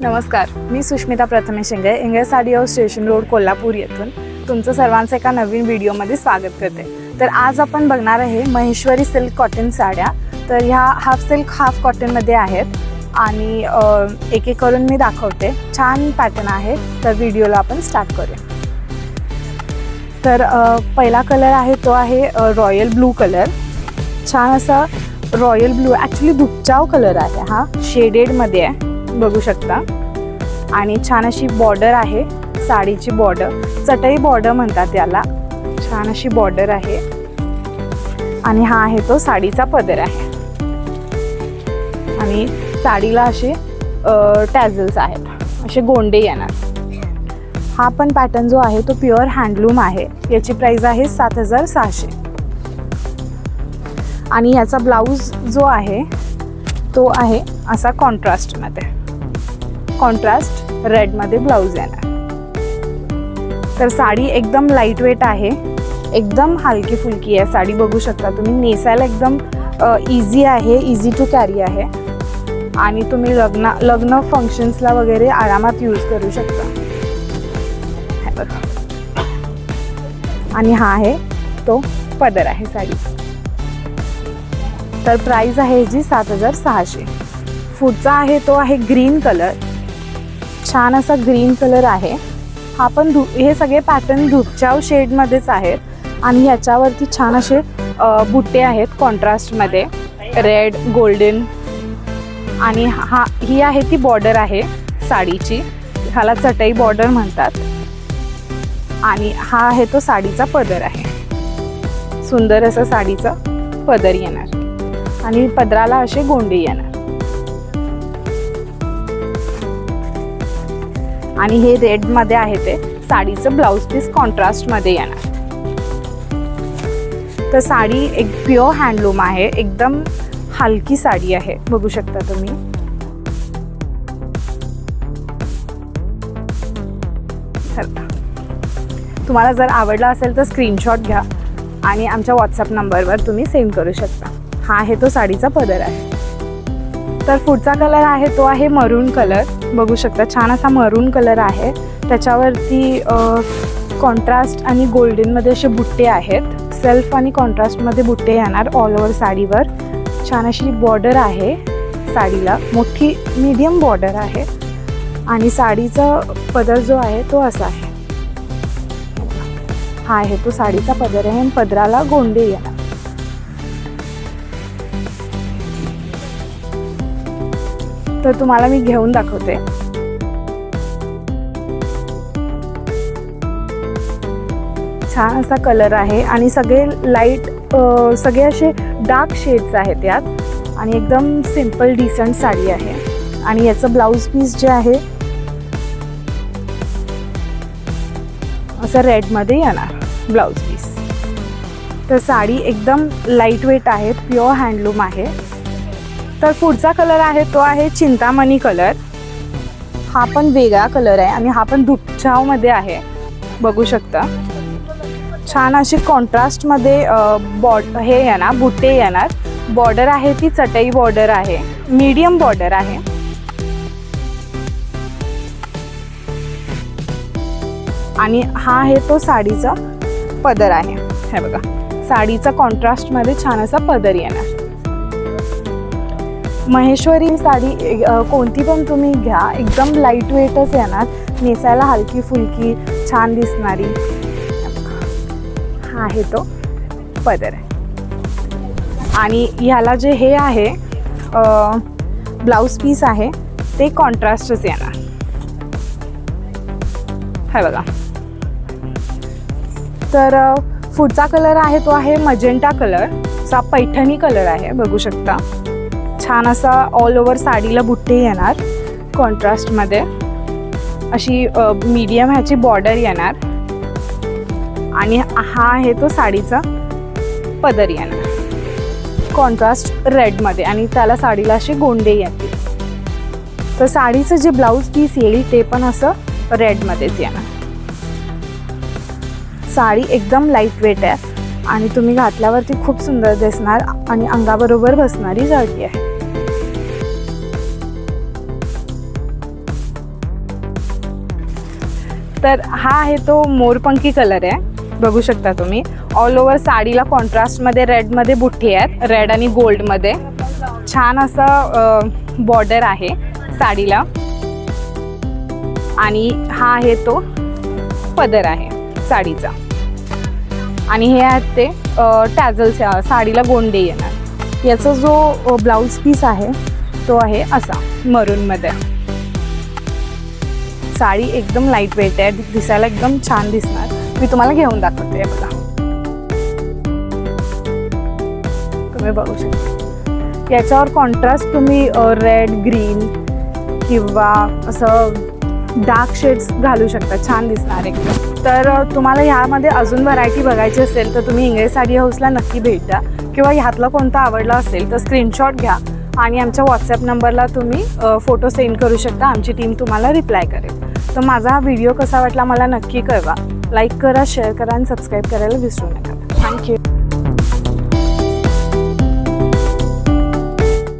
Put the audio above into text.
नमस्कार मी सुष्मिता प्रथमेश इंगळे इंगळे साडी स्टेशन रोड कोल्हापूर येथून तुमचं सर्वांचं एका नवीन व्हिडिओमध्ये स्वागत करते. तर आज आपण बघणार आहे महेश्वरी सिल्क कॉटन साड्या. तर ह्या हाफ सिल्क हाफ कॉटनमध्ये आहेत आणि एक एक करून मी दाखवते. छान पॅटर्न आहे. तर व्हिडिओला आपण स्टार्ट करूया. तर पहिला कलर आहे तो आहे रॉयल ब्लू कलर छान असा रॉयल ब्लू ॲक्च्युली दुपचाव कलर आहे हा शेडेडमध्ये आहे. बघू शकता. आणि छान अशी बॉर्डर आहे साडीची बॉर्डर चटई बॉर्डर म्हणतात याला. छान अशी बॉर्डर आहे. आणि हा आहे तो साडीचा पदर आहे. आणि साडीला असे टॅझल्स आहेत. असे गोंडे येणार. हा पण पॅटर्न जो आहे तो प्युअर हँडलूम आहे. याची प्राईज आहे सात हजार सहाशे. आणि याचा ब्लाऊज जो आहे तो आहे असा कॉन्ट्रास्टमध्ये कॉन्ट्रास्ट रेडमध्ये ब्लाऊज येणार. तर साडी एकदम लाइट वेट आहे. एकदम हलकी फुलकी आहे. साडी बघू शकता तुम्ही. नेसायला एकदम इझी आहे. इझी टू कॅरी आहे. आणि तुम्ही लग्न लग्न फंक्शन्सला वगैरे आरामात यूज करू शकता. आणि हा आहे तो पदर आहे साडीचा तर प्राईज आहे जी सात हजार सहाशे. पुढचा आहे तो आहे ग्रीन कलर छान असा ग्रीन कलर आहे. हा पण धु हे सगळे पॅटर्न धुपचाव शेडमध्येच आहेत. आणि याच्यावरती छान असे बुट्टे आहेत कॉन्ट्रास्टमध्ये रेड गोल्डन आणि हा ही आहे ती बॉर्डर आहे साडीची. ह्याला चटई बॉर्डर म्हणतात. आणि हा आहे तो साडीचा पदर आहे. सुंदर असं साडीचं पदर येणार. आणि पदराला असे गोंडे येणार. आणि हे रेडमध्ये आहे ते. साडीचं ब्लाऊज पीस कॉन्ट्रास्टमध्ये येणार. तर साडी एक प्युअर हँडलूम आहे. एकदम हलकी साडी आहे. बघू शकता तुम्ही. तुम्हाला जर आवडला असेल तर स्क्रीनशॉट घ्या आणि आमच्या व्हॉट्सअप नंबरवर तुम्ही सेंड करू शकता. हा आहे तो साडीचा पदर आहे. तर पुढचा कलर आहे तो आहे मरून कलर बघू शकता छान असा मरून कलर आहे. त्याच्यावरती कॉन्ट्रास्ट आणि गोल्डनमध्ये असे बुट्टे आहेत. सेल्फ आणि कॉन्ट्रास्टमध्ये बुट्टे येणार ऑल ओव्हर साडीवर. छान अशी बॉर्डर आहे साडीला. मोठी मीडियम बॉर्डर आहे. आणि साडीचा पदर जो आहे तो असा आहे. हा आहे तो साडीचा पदर आहे. आणि पदराला गोंडे येणार. तर तुम्हाला मी घेऊन दाखवते. छान असा कलर आहे आणि सगळे लाइट सगळे असे डार्क शेड्स आहेत यात. आणि एकदम सिंपल डिसंट साडी आहे. आणि याचं ब्लाऊज पीस जे आहे असं रेडमध्ये येणार ब्लाऊज पीस तर साडी एकदम लाइट वेट आहे प्युअर हँडलूम आहे. तर पुढचा कलर आहे तो आहे चिंतामणी कलर हा पण वेगळा कलर आहे आणि हा पण दुपछावमध्ये आहे. बघू शकता. छान अशी कॉन्ट्रास्टमध्ये बॉड हे येणार बुट्टे येणार. बॉर्डर आहे ती चटई बॉर्डर आहे. मीडियम बॉर्डर आहे. आणि हा आहे तो साडीचा पदर आहे. हे बघा. साडीचा कॉन्ट्रास्टमध्ये छान असा पदर येणार. महेश्वरी साडी कोणती पण तुम्ही घ्या. एकदम लाइट वेटच येणार. नेसायला हलकी फुलकी छान दिसणारी. हा आहे तो पदर. आहे आणि ह्याला जे हे आहे ब्लाऊज पीस आहे ते कॉन्ट्रास्टच येणार. हे बघा. तर पुढचा कलर आहे तो आहे मजेंटा कलरचा पैठणी कलर आहे बघू शकता. छान असा ऑल ओव्हर साडीला बुट्टे येणार कॉन्ट्रास्टमध्ये अशी मीडियम ह्याची बॉर्डर येणार. आणि हा आहे तो साडीचा पदर येणार. कॉन्ट्रास्ट रेडमध्ये आणि त्याला साडीला असे गोंडे येतील. तर साडीचं जे ब्लाऊज पीस येईल ते पण असं रेडमध्येच येणार. साडी एकदम लाइट वेट आहे. आणि तुम्ही घातल्यावरती खूप सुंदर दिसणार. आणि अंगाबरोबर बसणारी साडी आहे. तर हा आहे तो मोरपंखी कलर आहे. बघू शकता तुम्ही. ऑल ओव्हर साडीला कॉन्ट्रास्टमध्ये रेडमध्ये बुट्टी आहेत. रेड आणि गोल्डमध्ये छान असं बॉर्डर आहे साडीला. आणि हा आहे तो पदर आहे साडीचा. आणि हे आहेत ते टॅझल्स साडीला गोंडे येणार. याचा जो ब्लाऊज पीस आहे तो आहे असा मरूनमध्ये साडी एकदम लाइट वेट आहे. दिसायला एकदम छान दिसणार. मी तुम्हाला घेऊन दाखवते बघा. तुम्ही बघू शकता. याच्यावर कॉन्ट्रास्ट तुम्ही रेड ग्रीन किंवा असं डार्क शेड्स घालू शकता. छान दिसणार एकदम. तर तुम्हाला ह्यामध्ये अजून व्हरायटी बघायची असेल तर तुम्ही इंग्रज साडी हाऊसला नक्की भेट. द्या किंवा ह्यातला कोणता आवडला असेल तर स्क्रीनशॉट घ्या. आणि आमच्या व्हॉट्सॲप नंबरला तुम्ही फोटो सेंड करू शकता. आमची टीम तुम्हाला रिप्लाय करेल. तर माझा हा व्हिडिओ कसा वाटला मला नक्की कळवा. लाईक करा शेअर करा आणि सबस्क्राईब करायला विसरू नका. थँक्यू